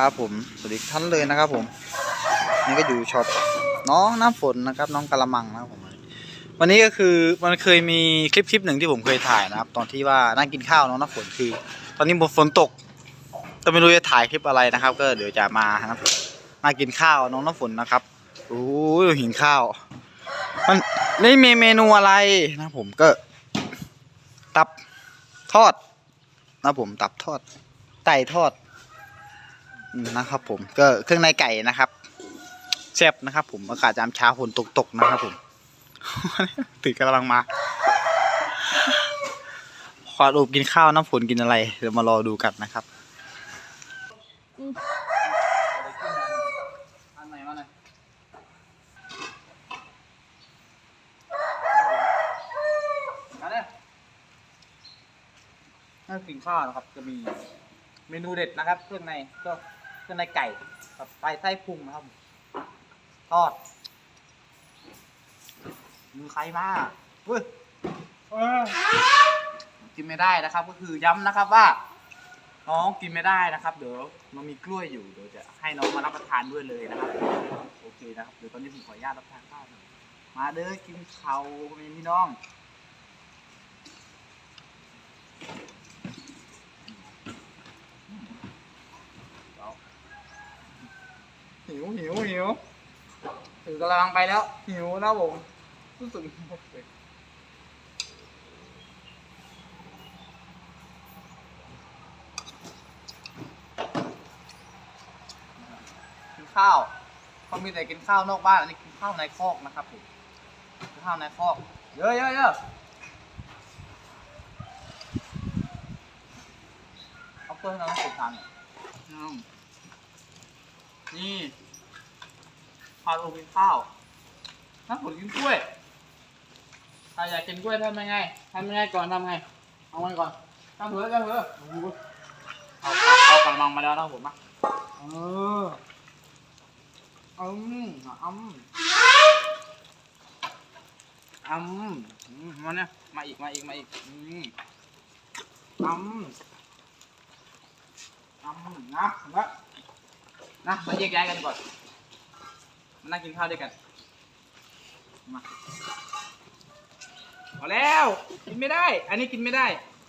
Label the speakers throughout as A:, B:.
A: ครับผมสวัสดีท่านเลยนะครับผม นี่ก็อยู่ช็อปน้องน้ำฝนนะครับ น้องกะละมังนะครับผม วันนี้ก็คือมันเคยมีคลิปคลิปหนึ่งที่ผมเคยถ่ายนะครับ ตอนที่ว่านั่งกินข้าวน้องน้ำฝนคือ ตอนนี้ฝนตกก็ไม่รู้จะถ่ายคลิปอะไรนะครับ ก็เดี๋ยวจะมานะครับมากินข้าวน้องน้ำฝนนะครับโอ้ยหินข้าว มันไม่มีเมนูอะไรนะผมก็ ตับทอดนะผมตับทอดไก่ทอด นะครับ ผมก็เครื่องในไก่นะครับแซ่บนะครับ ผมอากาศยามเช้าฝนตกตกๆนะครับ ผมตื่นกำลังมาขอดูกินข้าวน้ำฝนกินอะไรเดี๋ยวมารอดูกันนะครับนั่นสิ่งกินข้าวนะครับ จะมีเมนูเด็ดนะครับเครื่องในก็ เครื่องในไก่กับไส้ไส้พุงนะครับทอดมือใครมาเฮ้ยเอ้ยกินไม่ได้นะครับ ก็คือย้ำนะครับว่า น้องกินไม่ได้นะครับ เดี๋ยวมันมีกล้วยอยู่เดี๋ยวจะให้น้องมารับประทานด้วยเลยนะครับ โอเคนะครับเดี๋ยวตอนนี้ผมขออนุญาตรับประทานข้าวมาเด้อกินเขาวมีพี่น้อง หิวหิวหิวถือกำลังไปแล้ว หิวนะผมรู้สึกกินข้าวเขามีแต่กินข้าวนอกบ้านอันนี้กินข้าวในคอกนะครับผมกินข้าวในคอกเยอะเยอะเยอะเอาเพื่อนเราให้ผมทานหน่อย นี่พาลงกินข้าวถ้าผลกินกล้วยถ้าอยากกินกล้วยทำยังไงทำยังไงก่อนทำไง เอาไว้ก่อนทำเถอะทำเถอะโอ้โหเอาเอาเอากระมังมาแล้วนะผมอะเอออืมอืมอืมอืมมาเนี่ยมาอีกมาอีกมาอีกอืมอืมอืมนะนะ นะมาแยกย้ายกันก่อนมานั่งกินข้าวด้วยกันมาพอแล้ว กินไม่ได้ อันนี้กินไม่ได้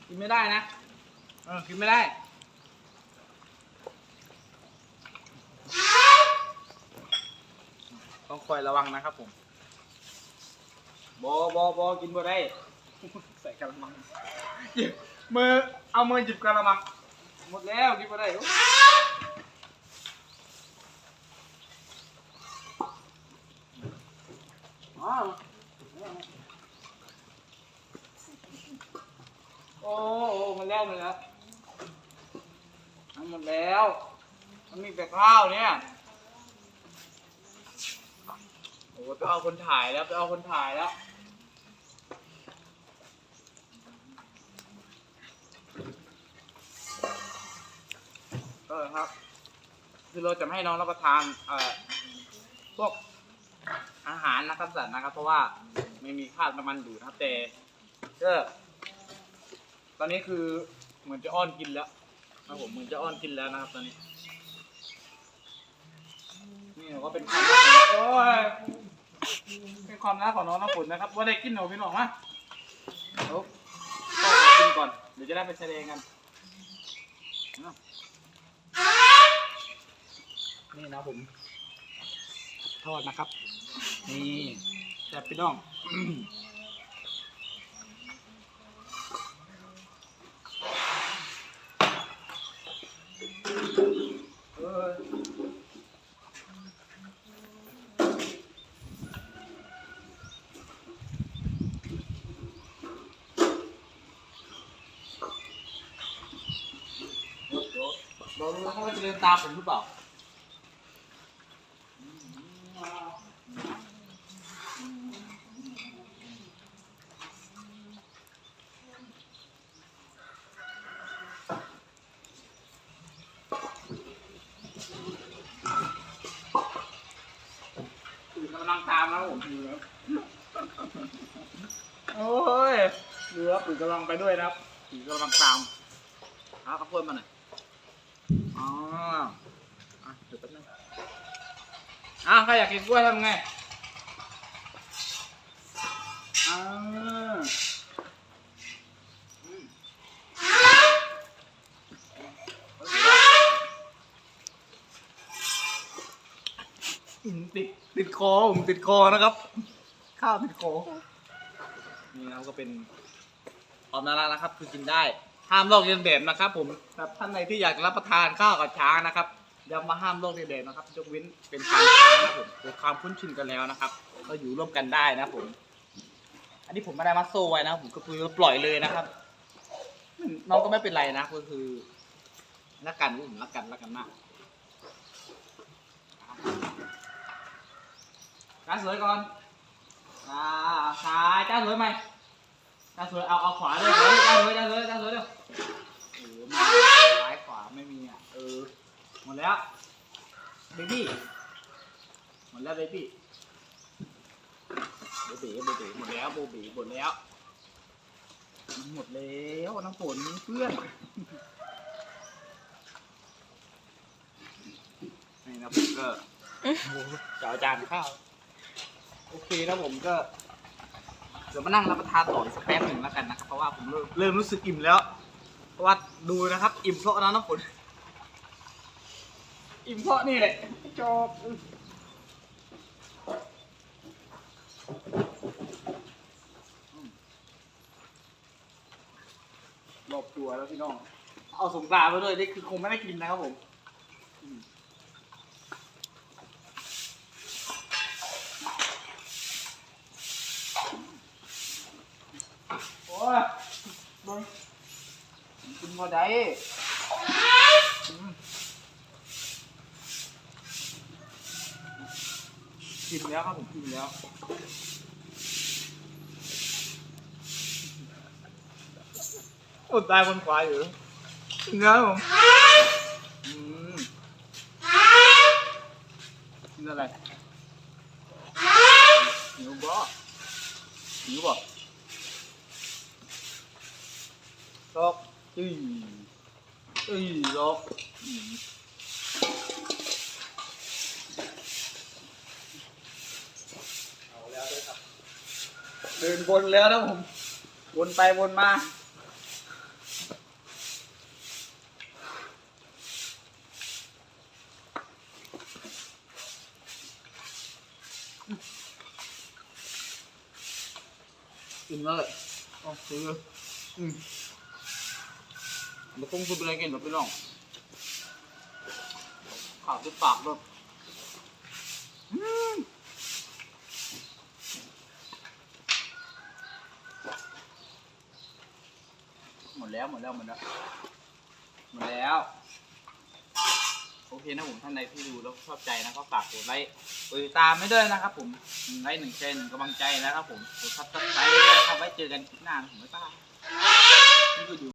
A: กินไม่ได้นะเออกินไม่ได้ต้องคอยระวังนะครับผมบอบอบอกินบ่ได้ ใส่กระมังหยิบมือเอามือหยิบกระมัง หมดแล้วกินบ่ได้ โอ้โอมันแล้วมันแล้วมันหมดแล้ว มันมีแต่ข้าวเนี่ยโอ้ไปเอาคนถ่ายแล้วไปเอาคนถ่ายแล้วก็ครับ คือเราจะไม่ให้น้องรับประทานเอ่อพวก อาหารนะครับสัตว์นะครับ เพราะว่าไม่มีคราบน้ำมันอยู่นะครับแต่ก็ตอนนี้คือเหมือนจะอ้อนกินแล้วนะครับผมเหมือนจะอ้อนกินแล้วนะครับ ตอนนี้ นี่ก็เป็นความรักของโอ้ยเป็นความรักของน้องน้ำฝนนะครับว่าได้กินหนูพี่น้องมะเดี๋ยวต้องกินก่อนเดี๋ยวจะได้ไปแสดงกันนี่นะผมทอดนะครับ นี่แซ่บพี่น้องเรารู้เขาจะเดินตามผมหรือเปล่า องตามแล้วผมเหลือโอ้ยเหลือปุ๋ยกระลองไปด้วยนะครับผีกำลังตามเอาข้าวโพดมาหน่อยอ๋อ
B: อะเดี๋ยวแป๊บนึงอะใครอยากกินกล้วยทำไงอ้าว ติดติดคอผมติดคอนะครับ ข้าวติดคอนี่นะครับก็เป็นออมนารานะครับ คือกินได้ห้ามลอกเลียนแบบนะครับ ผมแบบท่านใดที่อยากรับประทานข้าวกับช้างนะครับย้ำมาห้ามลอกเลียนแบบนะครับยกเว้นเป็นทางช้างนะครับผมเกิดความคุ้นชินกันแล้วนะครับ ก็อยู่ร่วมกันได้นะครับผม อันนี้ผมไม่ได้มัดโซไว้นะครับผมก็คือปล่อยเลยนะครับน้องก็ไม่เป็นไรนะก็คือรักกันผมรักกันรักกันมากาสวยก่อน อ่าซ้ายจ้าสวยไหมจ้าสวยเอาเอาขวาเลยขวาเลยจ้าสวยจ้าสวยจ้าสวยเร็วโอ้โหมาซ้ายขวาไม่มีอะ เออ หมดแล้วเบบี้ หมดแล้วเบบี้เบบี้เบบี้หมดแล้วโบบีหมดแล้ว มันหมดแล้วน้ำฝนเพื่อนนี่นะผมก็จะเอาจานข้าว โอเคแล้วผมก็เดี๋ยวมานั่งรับประทานต่ออีกสักแป๊บหนึ่งแล้วกันนะครับเพราะว่าผมเริ่มเริ่มรู้สึกอิ่มแล้ว เพราะว่าดูนะครับ อิ่มเพราะน้ำน้ำฝนอิ่มเพราะนี่แหละจบรอบตัวแล้วพี่น้อง เอาสงกรานต์มาด้วยนี่คือคงไม่ได้กินนะครับผม ยเบิ่งกินพอได้อืมกินแล้วครับผมกินแล้วอดตายบนขวาอยู่กินแล้วผมอืมกินอะไรหิวบ่หิวบ่ ลอกอืออือลอกอืมเอล้วด้วยครับเดินวนแล้วนะผมวนไปวนมากินเลยอ๋อซื้ออืม มันคงสุดอะไรกินหรอพี่น้องข่าวที่ปากแบบอืมหมดแล้วหมดแล้วหมดแล้วหมดแล้ว โอเคนะผมท่านใดที่ดูแล้วชอบใจนะก็ฝากกดไลค์กดติดตามไม่ด้วยนะครับ ผมหนึ่งไลค์หนึ่งแชร์หนึ่งกำลังใจนะครับ ผมกดซับสไครต์ด้วยนะครับไว้เจอกันคลิปหน้าผมบ๊ายบายนี่ก็อยู่